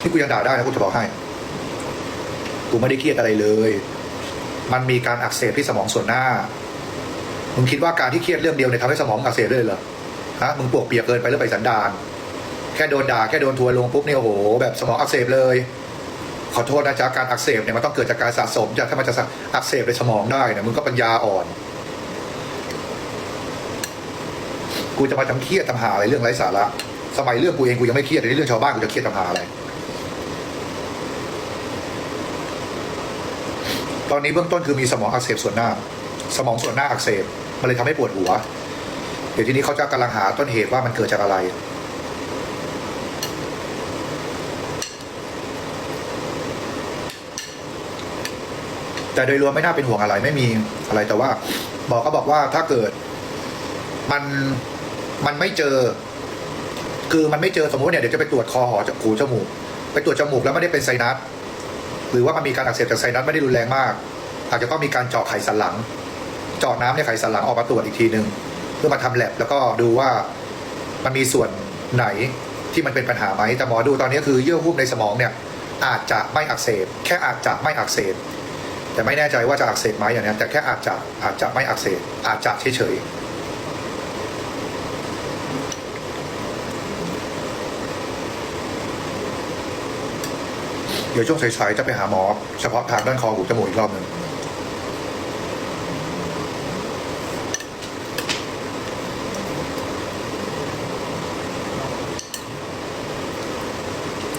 ที่กูยังด่าได้นะกูจะบอกให้ กูไม่ได้เครียดอะไรเลย มันมีการอักเสบที่สมองส่วนหน้า มึงคิดว่าการที่เครียดเรื่องเดียวเนี่ยทำให้สมองอักเสบได้เลยเหรอ ฮะ มึงปวกเปียกเกินไปหรือไปสันดาน แค่โดนด่าแค่โดนทัวร์ลงปุ๊บเนี่ยโอ้โหแบบสมองอักเสบเลย ขอโทษนะจ๊ะการอักเสบเนี่ยมันต้องเกิดจากการสะสมจากถ้ามันจะอักเสบในสมองได้เนี่ยมึงก็ปัญญาอ่อน กูจะมาทำเครียดทำหาอะไรเรื่องไร้สาระ สมัยเรื่องกูเองกูยังไม่เครียดในเรื่องชาวบ้านกูจะเครียดทำหาอะไร ตอนนี้เบื้องต้นคือมีสมองอักเสบส่วนหน้า สมองส่วนหน้าอักเสบมันเลยทำให้ปวดหัว เดี๋ยวทีนี้เขาจะกำลังหาต้นเหตุว่ามันเกิดจากอะไรแต่โดยรวมไม่น่าเป็นห่วงอะไรไม่มีอะไรแต่ว่าหมอก็บอกว่าถ้าเกิด มันมันไม่เจอ คือมันไม่เจอสมมติเนี่ยเดี๋ยวจะไปตรวจคอหอจากหูจมูก ไปตรวจจมูกแล้วไม่ได้เป็นไซนัส หรือว่ามันมีการอักเสบจากไซนัสไม่ได้รุนแรงมาก อาจจะต้องมีการเจาะไขสันหลัง เจาะน้ำในไขสันหลังออกมาตรวจอีกทีหนึ่งเพื่อมาทำแลบแล้วก็ดูว่ามันมีส่วนไหนที่มันเป็นปัญหาไหมแต่หมอดูตอนนี้คือเยื่อหุ้มในสมองเนี่ยอาจจะไม่อักเสบ แค่อาจจะไม่อักเสบแต่ไม่แน่ใจว่าจะอักเสบไหมอย่างนี้แต่แค่อาจจะอาจจะไม่อักเสบอาจจะเฉยๆ เดี๋ยวช่วงสายๆจะไปหาหมอ เฉพาะทางด้านคอหูจมูกอีกรอบหนึ่ง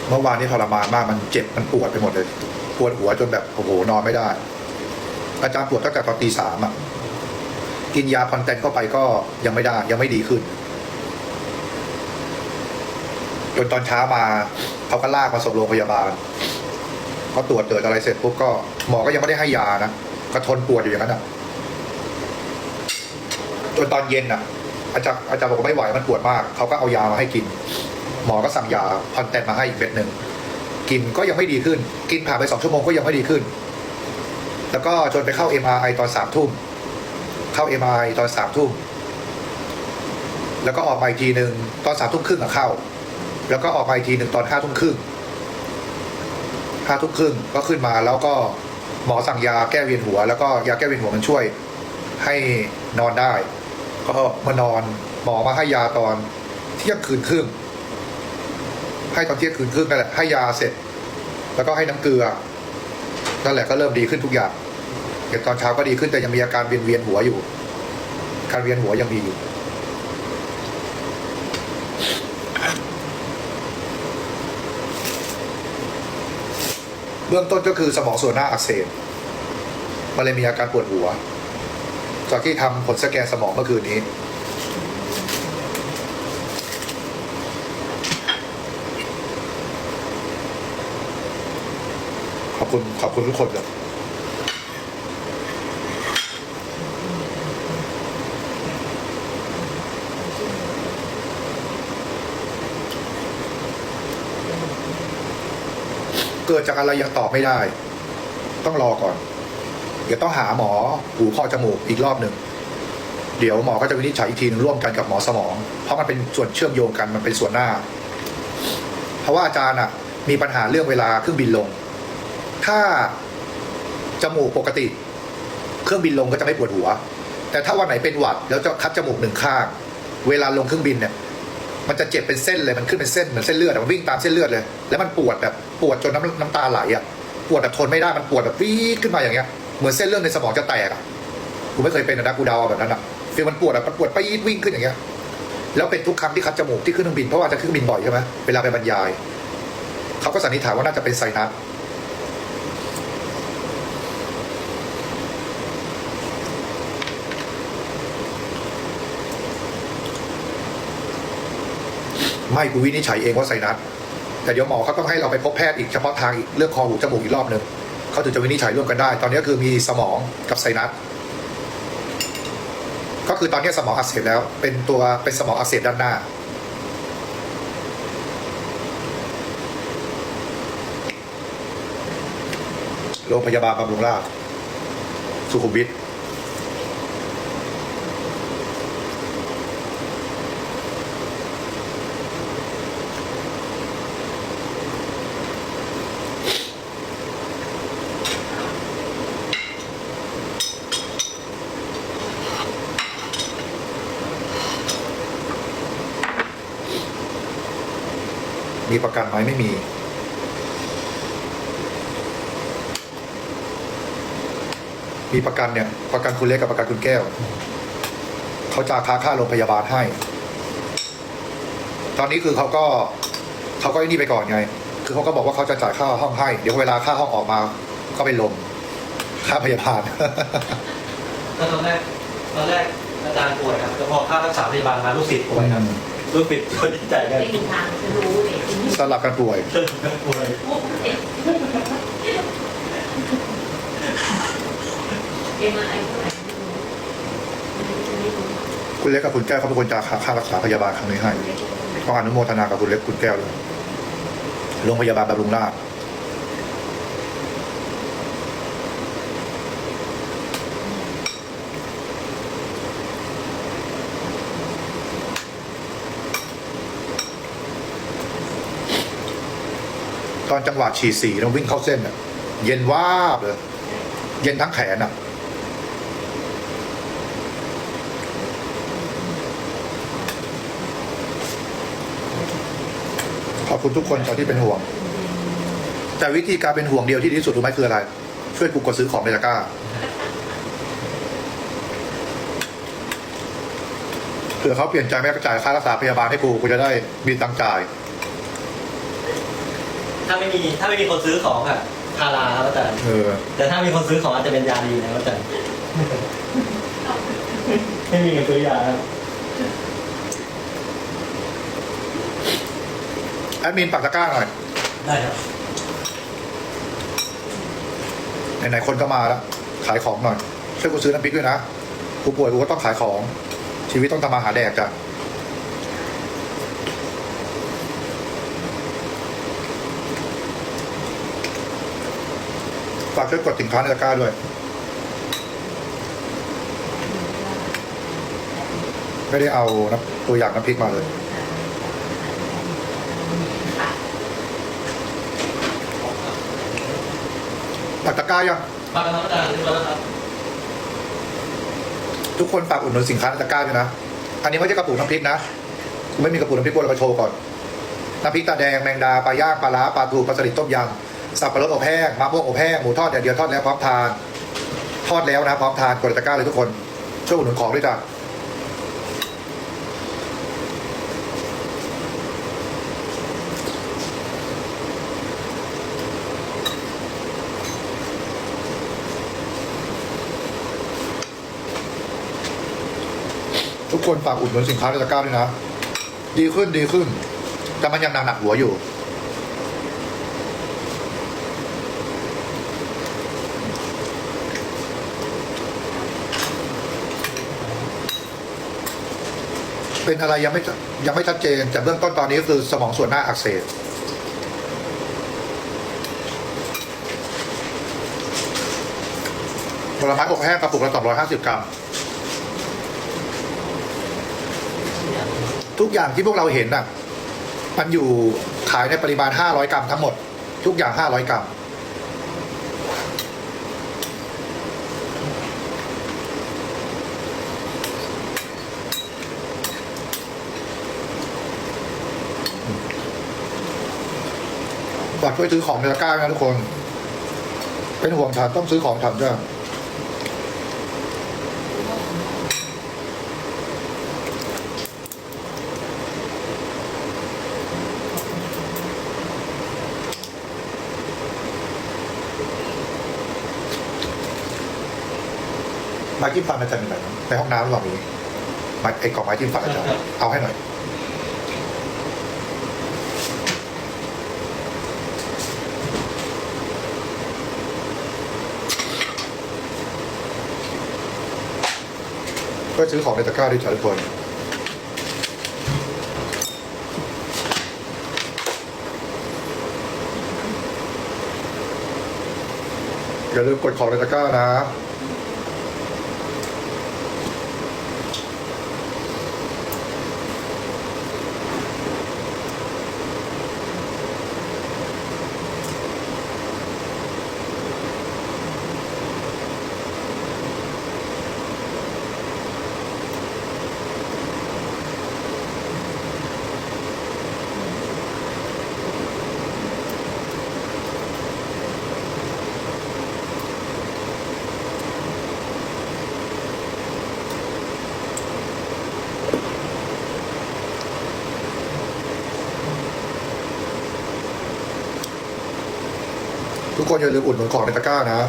เมื่อวานนี้ทรมานมากมันเจ็บมันปวดไปหมดเลยปวดหัวจนแบบโอ้โหนอนไม่ได้ อาจารย์ปวดตั้งแต่ตอนตีสามอะกินยาคอนแทนเข้าไปก็ยังไม่ได้ ยังไม่ดีขึ้น จนตอนเช้ามาเขาก็ลากมาส่งโรงพยาบาล เขาตรวจเกิดอะไรเสร็จปุ๊บก็หมอก็ยังไม่ได้ให้ยานะก็ทนปวดอยู่อย่างนั้นอะจนตอนเย็นอะ อาจารย์อาจารย์บอกว่าไม่ไหวมันปวดมากเขาก็เอายามาให้กิน หมอก็สั่งยาคอนแทนมาให้อีกเม็ดหนึ่งกินก็ยังไม่ดีขึ้น กินผ่านไปสองชั่วโมงก็ยังไม่ดีขึ้น แล้วก็จนไปเข้า MRI ตอนสามทุ่มเข้า MRI ตอนสามทุ่มแล้วก็ออกมาอีกทีหนึ่งตอนสามทุ่มครึ่งอะเข้า แล้วก็ออกมาอีกทีหนึ่งตอนห้าทุ่มครึ่งาทุ่มครึ่งก็ขึ้นมาแล้วก็หมอสั่งยาแก้เวียนหัว แล้วก็ยาแก้เวียนหัวมันช่วย ให้นอนได้ ก็มานอนหมอมาให้ยาตอนเที่ยงคืนครึ่งให้ตอนเที่ยงคืนครึ่งนั่นแหละให้ยาเสร็จ แล้วก็ให้น้ำเกลือนั่นแหละก็เริ่มดีขึ้นทุกอย่างเดี๋ยวตอนเช้าก็ดีขึ้นแต่ยังมีอาการเวียนเวียนหัวอยู่ การเวียนหัวยังมีอยู่ เบื้องต้นก็คือสมองส่วนหน้าอักเสบมันเลยมีอาการปวดหัว จากที่ทำผลสแกนสมองเมื่อคืนนี้ ขอบคุณขอบคุณทุกคนเลย เกิดจากอะไรยังตอบไม่ได้ ต้องรอก่อน เดี๋ยวต้องหาหมอหูคอจมูกอีกรอบหนึ่งเดี๋ยวหมอก็จะวินิจฉัยอีกทีหนึงร่วมกันกับหมอสมอง เพราะมันเป็นส่วนเชื่อมโยงกันมันเป็นส่วนหน้า เพราะว่าอาจารย์อะ มีปัญหาเรื่องเวลาเครื่องบินลง ถ้าจมูกปกติ เครื่องบินลงก็จะไม่ปวดหัว แต่ถ้าวันไหนเป็นหวัดแล้วจะคัดจมูกหนึ่งข้าง เวลาลงเครื่องบินเนี่ยมันจะเจ็บเป็นเส้นเลยมันขึ้นเป็นเส้นเหมือนเส้นเลือดมันวิ่งตามเส้นเลือดเลย แล้วมันปวดแบบ ปวดจนน้ำน้ำตาไหลอะปวดแบบทนไม่ได้มันปวดแบบวีดขึ้นมาอย่างเงี้ยเหมือนเส้นเลือดในสมองจะแตกอะกูไม่เคยเป็นนะกูเดาแบบนั้นอะฟีลมันปวดอะมันปวดไปดวิ่งขึ้นอย่างเงี้ยแล้วเป็นทุกครั้งที่คัดจมูกที่ขึ้นเครื่องบินเพราะว่าจะขึ้นบินบ่อยใช่ไหมเวลาไปบรรยายเขาก็สันนิษฐานว่าน่าจะเป็นไซนัสไม่กูวินิจฉัยเองว่าไซนัส แต่เดี๋ยวหมอเขาต้องให้เราไปพบแพทย์อีกเฉพาะทางอีกเรื่องคอหูจมูกอีกรอบหนึ่งเขาถึงจะวินิจฉัยร่วมกันได้ ตอนนี้คือมีสมองกับไซนัสก็คือตอนนี้สมองอักเสบแล้ว เป็นตัวเป็นสมองอักเสบด้านหน้า โรงพยาบาลบำรุงราษฎร์สุขุมวิท มีประกันไหมไม่มี มีประกันเนี่ย ประกันคุณเล็กกับประกันคุณแก้ว เขาจะค้าค่าโรงพยาบาลให้ ตอนนี้คือเขาก็เขาก็ไอ้นี่ไปก่อนไง คือเขาก็บอกว่าเขาจะจ่ายค่าห้องให้ เดี๋ยวเวลาค่าห้องออกมา ก็ไปลงค่าพยาบาลก็ตอนแรกตอนแรกอาจารย์ป่วยครับแล้วพอค่ารักษาพยาบาลมาลูกศิษย์ป่วยครับลูกศิษย์คนที่จ่ายกัน ไม่มีทางจะรู้เลยทีนี้ สลับกันป่วย เอ็มไอเท่าไหร่คุณเล็กกับคุณแก้วเขาเป็นคนจ่ายค่าค่ารักษาพยาบาลครั้งนี้ให้ต้องอนุโมทนากับคุณเล็กคุณแก้วเลยโรงพยาบาลบำรุงราษฎร์ ตอนจังหวะฉีดสีเราวิ่งเข้าเส้นอะเย็นวาบเลย เย็นทั้งแขนอะขอบคุณทุกคนตอนที่เป็นห่วง แต่วิธีการเป็นห่วงเดียวที่ดีที่สุดรู้ไหมคืออะไร ช่วยกูกดซื้อของในตะกร้าเผื่อเขาเปลี่ยนใจไม่จ่ายค่ารักษาพยาบาลให้กูกูจะได้มีตังค์จ่าย ถ้าไม่มีถ้าไม่มีคนซื้อของอะพาราครับอาจารย์เออแต่ถ้ามีคนซื้อของอาจจะเป็นยาดีนะอาจารย์ ไม่มีเงินซื้อยาครับแอดมินปักตะกร้าหน่อยได้ครับไหนๆคนก็มาแล้ว ขายของหน่อยช่วยกูซื้อน้ำพริกด้วยนะกูป่วยกูก็ต้องขายของ ชีวิตต้องทำมาหาแดกจ้ะ ฝากช่วยกดสินค้าในตะกร้าด้วยไม่ได้เอาน้ำตัวอย่างน้ำพริกมาเลยปักตะกร้ายังมากันครับอาจารย์เรียบร้อยแล้วครับทุกคนฝากอุดหนุนสินค้าในตะกร้าด้วยนะ อันนี้ไม่ใช่กระปุกน้ำพริกนะกูไม่มีกระปุกน้ำพริกกูเรามาโชว์ก่อน น้ำพริกตาแดงแมงดาปลาย่างปลาล้าปลาทูปลาสลิดต้มยำ สับปะรดอบแห้งมะม่วงอบแห้งหมูทอดแดดเดียวทอดแล้วพร้อมทาน ทอดแล้วนะพร้อมทานกดตะกร้าเลยทุกคนช่วยอุดหนุนของด้วยจ้ะทุกคนฝากอุดหนุนสินค้าในตะกร้าด้วยนะ ดีขึ้นดีขึ้น แต่มันยังหนักหนักหัวอยู่ เป็นอะไรยังไม่ยังไม่ชัดเจนแต่เบื้องต้นตอนนี้ก็คือสมองส่วนหน้าอักเสบผลไม้อบแห้งกระปุกละ250กรัม ทุกอย่างที่พวกเราเห็นน่ะ มันอยู่ขายในปริมาณ500กรัมทั้งหมด ทุกอย่าง500กรัม ฝากช่วยซื้อของในตะกร้าด้วยนะทุกคน เป็นห่วงฉันต้องซื้อของฉันด้วยไม้จิ้มฟันอาจารย์อยู่ไหนในห้องน้ำหรือเปล่ามีไม้ไอ้กล่องไม้จิ้มฟันอาจารย์เอาให้หน่อย ก็ซื้อของในตะกร้าด้วยจ้ะทุกคนอย่าลืมกดของในตะกร้านะ คนอย่าลืมอุดหนุนของในตะกร้านะ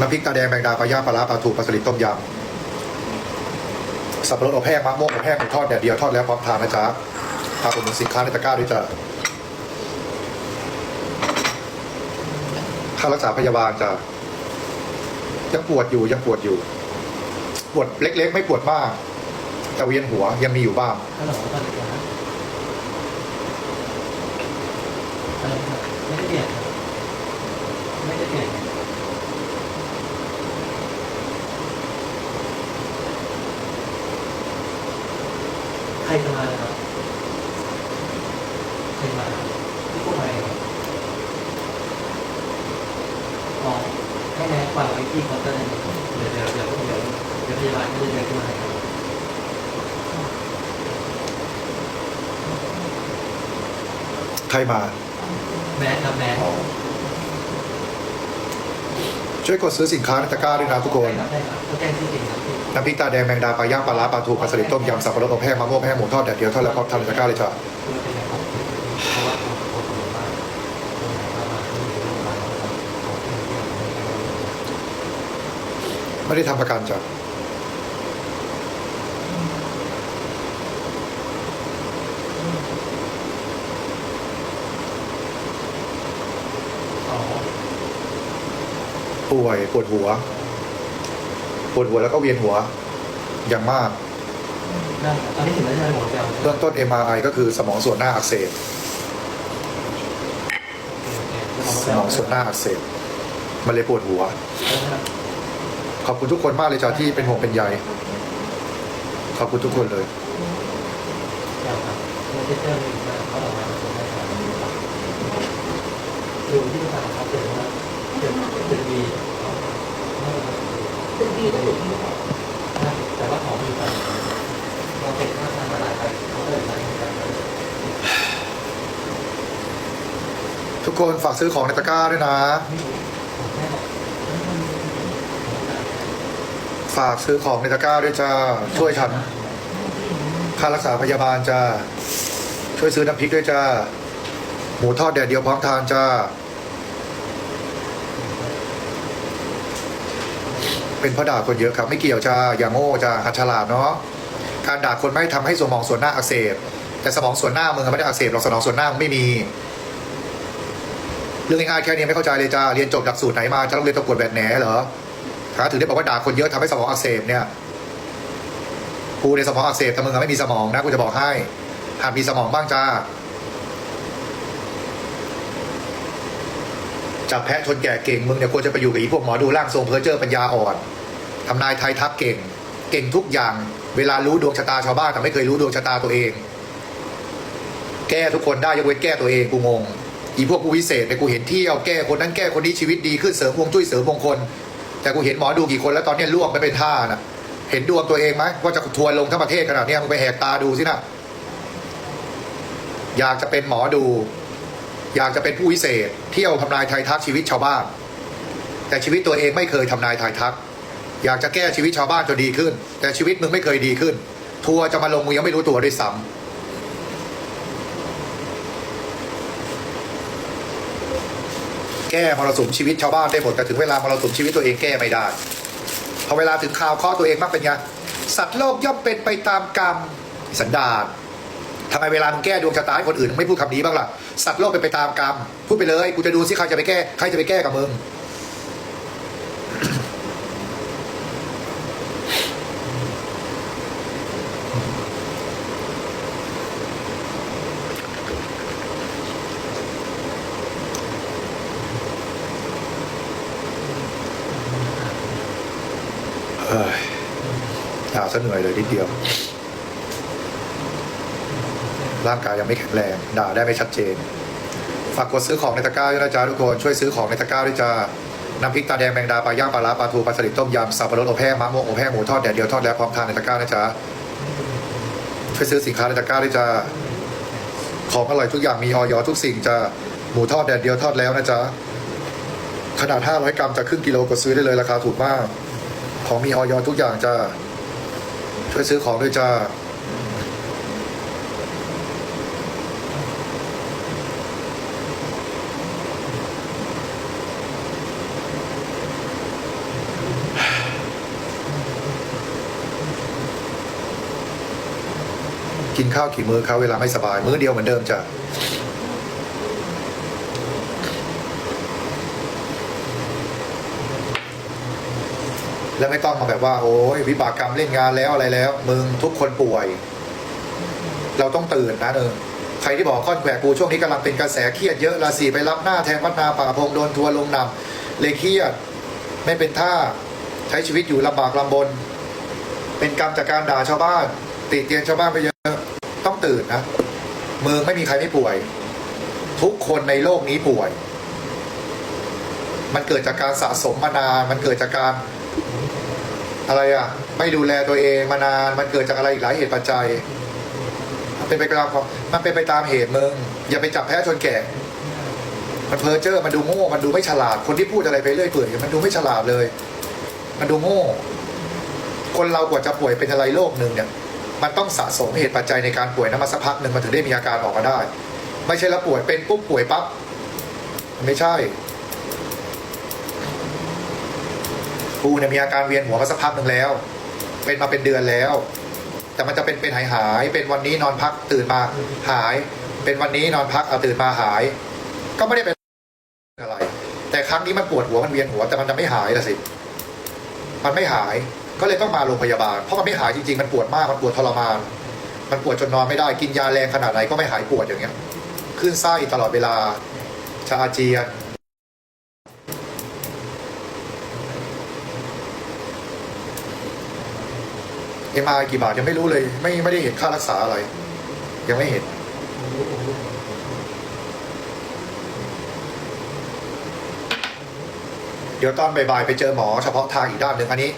น้ำพริกตาแดงแมงดาปลาย่างปลาร้าปลาทูปลาสลิดต้มยำสับปะรดอบแห้งมะม่วงอบแห้งหมูทอดแดดเดียวทอดแล้วพร้อมทานนะจ๊ะฝากอุดหนุนสินค้าในตะกร้าด้วยจ้ะค่ารักษาพยาบาลจ้ะยังปวดอยู่ยังปวดอยู่ ปวดเล็ก ๆ ไม่ปวดมาก แต่เวียนหัวยังมีอยู่บ้างฮัลโหลสวัสดีครับฮัลโหลไม่ได้เปลี่ยนไม่ได้เปลี่ยนใครจะมาครับใครมาที่พวกมาเองครับอ๋อให้แม่ฝาไว้ที่เคาน์เตอร์เลยครับเดี๋ยวเดี๋ยวเดี๋ยวเดี๋ยวเดี๋ยวพยาบาลก็จะเดินขึ้นมาให้ครับ ใครมาแมสครับแมสช่วยกดซื้อสินค้าในตะกร้าด้วยนะทุกคนได้ครับเขาแจ้งชื่อจริงครับพี่น้ำพริกตาแดงแมงดาปลาย่างปลาร้าปลาทูปลาสลิดต้มยำสับปะรดอบแห้งมะม่วงแห้งหมูทอดแดดเดียวทอดแล้วพร้อมทานในตะกร้าเลยจ้ะคือเป็นไงครับเพราะว่าเขาเขาบอกว่าตรงไหนก็มาที่โรงพยาบาลแล้วครับเขาเป็นเรื่องของไม่ได้ทำประกันจ้ะ ป่วยปวดหัว ปวดหัวแล้วก็เวียนหัว อย่างมากได้ครับตอนนี้ถึงแล้วใช่ไหมหมอแปลเบื้องต้น MRI ก็คือสมองส่วนหน้าอักเสบสมองส่วนหน้าอักเสบมันเลยปวดหัว ขอบคุณทุกคนมากเลยจ้ะที่เป็นห่วงเป็นใยขอบคุณทุกคนเลยดูที่สถานครับเดี๋ยวนะเดี๋ยีตึกดีก็ตึกดีแต่ว่าของมีกันเราเป็นค่าทางตลาดไปเขาเลยมากันทุกคนฝากซื้อของในตะกร้าด้วยนะ ฝากซื้อของในตะกร้าด้วยจ้า ช่วยฉัน ค่ารักษาพยาบาลจ้า ช่วยซื้อน้ำพริกด้วยจ้า หมูทอดแดดเดียวพร้อมทานจ้า เป็นเพราะด่าคนเยอะครับ ไม่เกี่ยวจ้าอย่างโง่จ้าหัดฉลาดเนาะการด่าคนไม่ทำให้สมองส่วนหน้าอักเสบ แต่สมองส่วนหน้ามึงไม่ได้อักเสบหรอกสมองส่วนหน้ามึงไม่มี เรื่องง่ายๆแค่นี้ไม่เข้าใจเลยจ้าเรียนจบหลักสูตรไหนมาจะต้องเรียนตะกรวดแบบแหนเหรอฮะถึงได้บอกว่าด่าคนเยอะทำให้สมองอักเสบเนี่ยกูในสมองอักเสบแต่มึงไม่มีสมองนะกูจะบอกให้หัดมีสมองบ้างจ้าจับแพะชนแก่เก่งมึงเนี่ยควรจะไปอยู่กับอีพวกหมอดูร่างทรงเพอเจอร์ปัญญาอ่อน ทำนายไทยทักเก่ง เก่งทุกอย่าง เวลารู้ดวงชะตาชาวบ้านแต่ไม่เคยรู้ดวงชะตาตัวเอง แก้ทุกคนได้ยกเว้นแก้ตัวเองกูงงอีพวกผู้วิเศษเนี่ยกูเห็นเที่ยวแก้คนนั้นแก้คนนี้ชีวิตดีขึ้นเสริมฮวงจุ้ยเสริมมงคล แต่กูเห็นหมอดูกี่คนแล้วตอนเนี้ยล่วงไม่เป็นท่านะเห็นดวงตัวเองไหมว่าจะทัวร์ลงทั้งประเทศขนาดเนี้ยมึงไปแหกตาดูสินะอยากจะเป็นหมอดู อยากจะเป็นผู้วิเศษ เที่ยวทำนายทายทักชีวิตชาวบ้าน แต่ชีวิตตัวเองไม่เคยทำนายทายทัก อยากจะแก้ชีวิตชาวบ้านจนดีขึ้น แต่ชีวิตมึงไม่เคยดีขึ้น ทัวร์จะมาลงมึงยังไม่รู้ตัวด้วยซ้ำแก้มรสุมชีวิตชาวบ้านได้หมดแต่ถึงเวลามรสุมชีวิตตัวเองแก้ไม่ได้พอเวลาถึงข่าวข้อตัวเองมักเป็นไงสัตว์โลกย่อมเป็นไปตามกรรมสันดานทำไมเวลามึงแก้ดวงชะตาให้คนอื่นไม่พูดคำนี้บ้างล่ะสัตว์โลกเป็นไปตามกรรมพูดไปเลยกูจะดูสิใครจะไปแก้ใครจะไปแก้กับมึง ด่าซะเหนื่อยเลยนิดเดียว ร่างกายยังไม่แข็งแรง ด่าได้ไม่ชัดเจน ฝากกดซื้อของในตะกร้าด้วยนะจ๊ะทุกคน ช่วยซื้อของในตะกร้าด้วยจ้าน้ำพริกตาแดงแมงดาปลาย่างปลาร้าปลาทูปลาสลิดต้มยำสับปะรดอบแห้งมะม่วงอบแห้งหมูทอดแดดเดียวทอดแล้วพร้อมทานในตะกร้านะจ๊ะช่วยซื้อสินค้าในตะกร้าด้วยจ้าของอร่อยทุกอย่างมีออยทุกสิ่งจ้าหมูทอดแดดเดียวทอดแล้วนะจ๊ะขนาด 500 กรัมจะครึ่งกิโลก็ซื้อได้เลยราคาถูกมาก ของมีออยทุกอย่างจ้า ช่วยซื้อของด้วยจ้ากินข้าวกี่มื้อครับเวลาไม่สบาย มื้อเดียวเหมือนเดิมจ้ะ แล้วไม่ต้องมาแบบว่า โอ้ยวิบากกรรมเล่นงานแล้วอะไรแล้ว มึงทุกคนป่วย เราต้องตื่นนะเออใครที่บอกค่อนแขวกูช่วงนี้กำลังเป็นกระแสเครียดเยอะราศีไปรับหน้าแทนวัดนาป่าพงโดนทัวร์ลงนำเลยเครียดไม่เป็นท่าใช้ชีวิตอยู่ลำบากลำบน เป็นกรรมจากการด่าชาวบ้าน ติเตียนชาวบ้านไปเยอะต้องตื่นนะมึงไม่มีใครไม่ป่วย ทุกคนในโลกนี้ป่วย มันเกิดจากการสะสมมานานมันเกิดจากการ อะไรอะ ไม่ดูแลตัวเองมานานมันเกิดจากอะไรอีกหลายเหตุปัจจัยมันเป็นไปตามความันเป็นไปตามเหตุมึงอย่าไปจับแพ้ชนแก่มันเพ้อเจ้อมันดูโง่ มันดูไม่ฉลาด คนที่พูดอะไรไปเรื่อยเปื่อยมันดูไม่ฉลาดเลย มันดูโง่ คนเรากว่าจะป่วยเป็นอะไรโรคหนึ่งเนี่ย มันต้องสะสมเหตุปัจจัยในการป่วยนั้นมาสักพักหนึ่งมันถึงได้มีอาการออกมาได้ ไม่ใช่แล้วป่วยเป็นปุ๊บป่วยปั๊บไม่ใช่ กูเนี่ยมีอาการเวียนหัวมาสักพักหนึ่งแล้ว เป็นมาเป็นเดือนแล้ว แต่มันจะเป็นเป็นหายหาย เป็นวันนี้นอนพักตื่นมาหาย เป็นวันนี้นอนพักเอาตื่นมาหาย ก็ไม่ได้เป็นอะไร แต่ครั้งนี้มันปวดหัวมันเวียนหัวแต่มันจะไม่หายละสิ มันไม่หายก็เลยต้องมาโรงพยาบาลเพราะมันไม่หายจริงๆมันปวดมากมันปวดทรมาน มันปวดจนนอนไม่ได้กินยาแรงขนาดไหนก็ไม่หายปวดอย่างเงี้ยขึ้นไส้ตลอดเวลาชาอาเจียน เอ็มอากี่บาทยังไม่รู้เลย ไม่ไม่ได้เห็นค่ารักษาอะไร ยังไม่เห็น เดี๋ยวตอนบ่ายๆไปเจอหมอเฉพาะทางอีกด้านหนึ่งอันนี้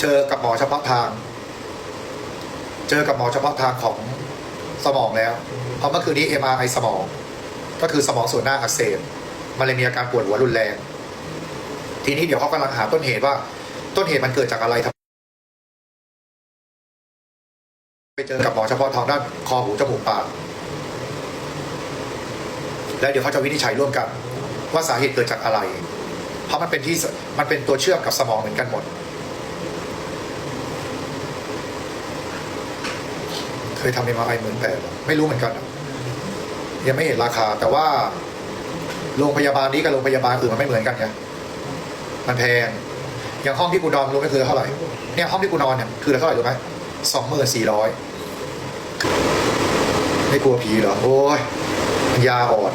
เจอกับหมอเฉพาะทาง เจอกับหมอเฉพาะทางของสมองแล้วเพราะเมื่อคืนนี้ MRI สมอง ก็คือสมองส่วนหน้าอักเสบมันเลยมีอาการปวดหัวรุนแรง ทีนี้เดี๋ยวเขากำลังหาต้นเหตุว่าต้นเหตุมันเกิดจากอะไร ไปเจอกับหมอเฉพาะทางด้านคอหูจมูกปาก แล้วเดี๋ยวเขาจะวินิจฉัยร่วมกัน ว่าสาเหตุเกิดจากอะไร เพราะมันเป็นที่มันเป็นตัวเชื่อมกับสมองเหมือนกันหมด เคยทำเอ็มไอหมื่นแปดไม่รู้เหมือนกัน ยังไม่เห็นราคา แต่ว่าโรงพยาบาลนี้กับโรงพยาบาลอื่นมันไม่เหมือนกันไงมันแพง อย่างห้องที่กูนอนรู้ไหมคือเท่าไหร่ เนี่ยห้องที่กูนอนเนี่ยคือเท่าไหร่รู้ไหมสองหมื่นสี่ร้อย ไม่กลัวผีเหรอ โอ้ยปัญญาอ่อน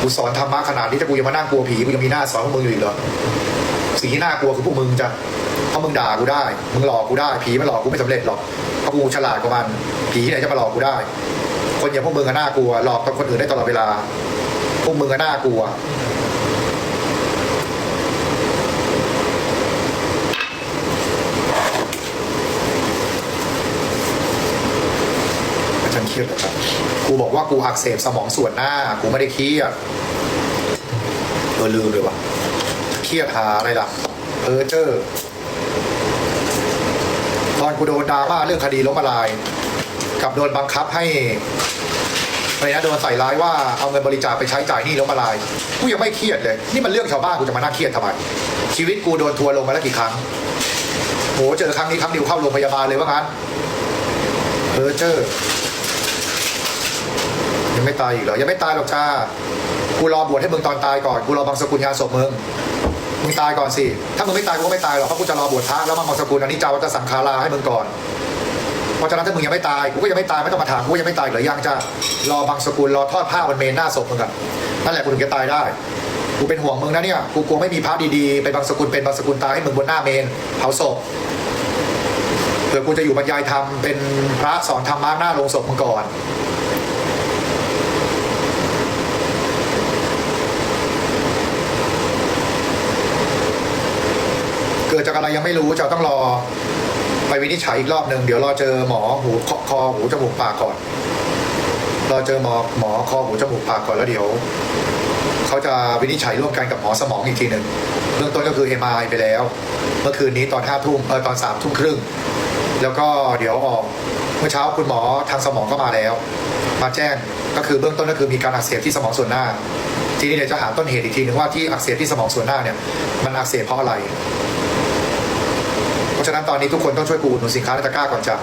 กูสอนธรรมะขนาดนี้ถ้ากูยังมานั่งกลัวผีกูยังมีหน้าสอนพวกมึงอยู่อีกเหรอ สิ่งที่น่ากลัวคือพวกมึงจ้ะเพราะมึงด่ากูได้ มึงหลอกกูได้ ผีมันหลอกกูไม่สำเร็จหรอก เพราะกูฉลาดกว่ามัน ผีไหนจะมาหลอกกูได้ คนอย่างพวกมึงก็น่ากลัว หลอกคนอื่นได้ตลอดเวลา พวกมึงก็น่ากลัวฉันเครียดเหรอครับ กูบอกว่ากูอักเสบสมองส่วนหน้า กูไม่ได้เครียดเออลืมเลยว่ะเครียดหาอะไรล่ะเออเจอตอนกูโดนดราม่าเรื่องคดีล้มละลาย กับโดนบังคับให้อะไรนะโดนใส่ร้ายว่าเอาเงินบริจาคไปใช้จ่ายหนี้ล้มละลายกูยังไม่เครียดเลย นี่มันเรื่องชาวบ้านกูจะมาน่าเครียดทำไมชีวิตกูโดนทัวร์ลงมาแล้วกี่ครั้งโหเจอครั้งนี้ครั้งเดียวเข้าโรงพยาบาลเลยว่างั้นเออเจอ ยังไม่ตายอีกเหรอยังไม่ตายหรอกจ้ากูรอบวชให้มึงตอนตายก่อนกูรอบังสกุลงานศพมึงมึงตายก่อนสิถ้ามึงไม่ตายกูก็ไม่ตายหรอกเพราะกูจะรอบวชพระแล้วมาบังสกุลอันนี้จาวัตสังคาราให้มึงก่อนเพราะฉะนั้นถ้ามึงยังไม่ตายกูก็ยังไม่ตายไม่ต้องมาถามกูยังไม่ตายเหรอยังจ้ารอบังสกุลรอทอดผ้าบนเมนหน้าศพมึงอะนั่นแหละกูถึงจะตายได้กูเป็นห่วงมึงนะเนี่ยกูกลัวไม่มีพระดีๆไปบังสกุลเป็นบังสกุลตายให้มึงบนหน้าเมนเผาศพเผื่อกูจะอยู่บรรยายธรรมเป็นพระสอนธรรมะหน้าโรงศพมึงก่อนากอะไรยังไม่รู้จะต้องรอไปวินิจฉัยอีกรอบหนึ่งเดี๋ยวรอเจอหมอหูคออหูจมูกปากก่อนรอเจอหมอหมอคอหูจมูกปากก่อนแล้วเดี๋ยวเขาจะวินิจฉัยร่วมกันกับหมอสมองอีกทีหนึ่งเบื้องต้นก็คือ MRI ไปแล้ว เมื่อคืนนี้ตอนห้าทุ่มเออตอนสามทุ่มครึ่งแล้วก็เดี๋ยวออกเมื่อเช้าคุณหมอทางสมองก็มาแล้ว มาแจ้งก็คือเบื้องต้นก็คือมีการอักเสบที่สมองส่วนหน้า ทีนี้เดี๋ยวจะหาต้นเหตุอีกทีหนึ่งว่าที่อักเสบที่สมองส่วนหน้าเนี่ยมันอักเสบเพราะอะไระฉะนั้นตอนนี้ทุกคนต้องช่วยกูอุดหนุนสินค้าในตะกร้าก่อนจ้ะ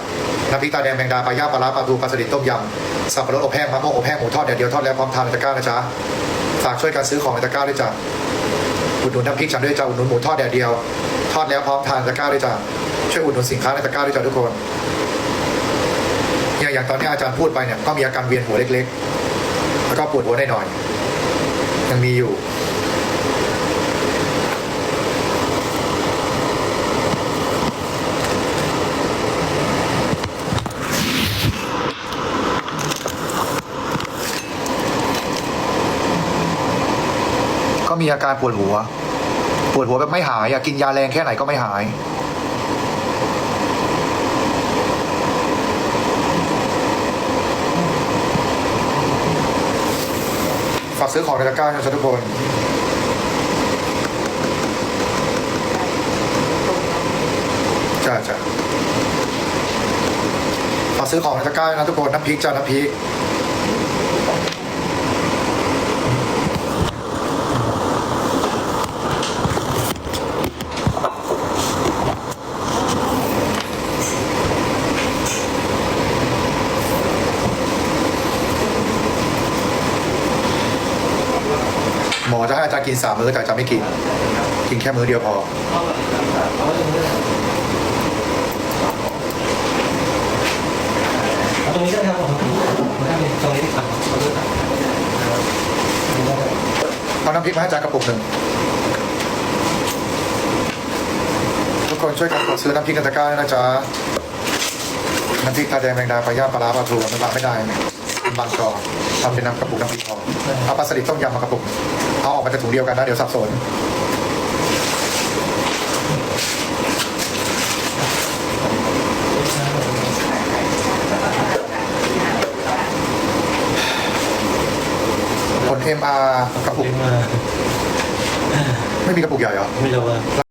น้ำพริกตาแดงแมงดาปลาย่างปลาร้าปลาทูปลาสลิดต้มยำสับปะรดอบแห้งมะม่วงอบแห้งหมูทอดแดดเดียวทอดแล้วพร้อมทานในตะกร้านะจ๊ะฝากช่วยกันซื้อของในตะกร้าด้วยจ้ะอุดหนุนน้ำพริกฉันด้วยจ้ะอุดหนุนหมูทอดแดดเดียว ทอดแล้วพร้อมทานตะกร้าด้วยจ้ะช่วยอุดหนุนสินค้าในตะกร้าด้วยจ้ะทุกคนอย่างตอนนี้อาจารย์พูดไปเนี่ยก็มีอาการเวียนหัวเล็ก ๆ แล้วก็ปวดหัวหน่อยๆยังมีอยู่ มีอาการปวดหัว ปวดหัวแบบไม่หายอะกินยาแรงแค่ไหนก็ไม่หาย ฝากซื้อของในตะกร้านะทุกคนจ้าจ้าฝากซื้อของในตะกร้านะทุกคนน้ำพริกจ้าน้ำพริก หมอจะให้อาจารย์ กินสามมื้อแต่จารย์ไม่กิน กินแค่มื้อเดียวพอ ตรงนี้ก็ได้ครับผมตรงนี้ครับขอโทษครับเอาน้ำพริกมาให้าจารย์กระปุกหนึ่งทุกคนช่วยกันกดซื้อน้ำพริกกันตะกร้าด้วยนะจ๊ะน้ำพริกตาแดงแมงดาปลาย่าปลาร้าปลาทูมันบางไม่ได้ มันบางจอทำเป็นน้ำกระปุกน้ำพริกพอเอาปลาสลิดต้มยำมากระปุกเอาออกมาจากถุงเดียวกันนะเดี๋ยวสับสนผล MR กระปุกมาไม่มีกระปุกใหญ่เหรอ ไม่รู้ว่า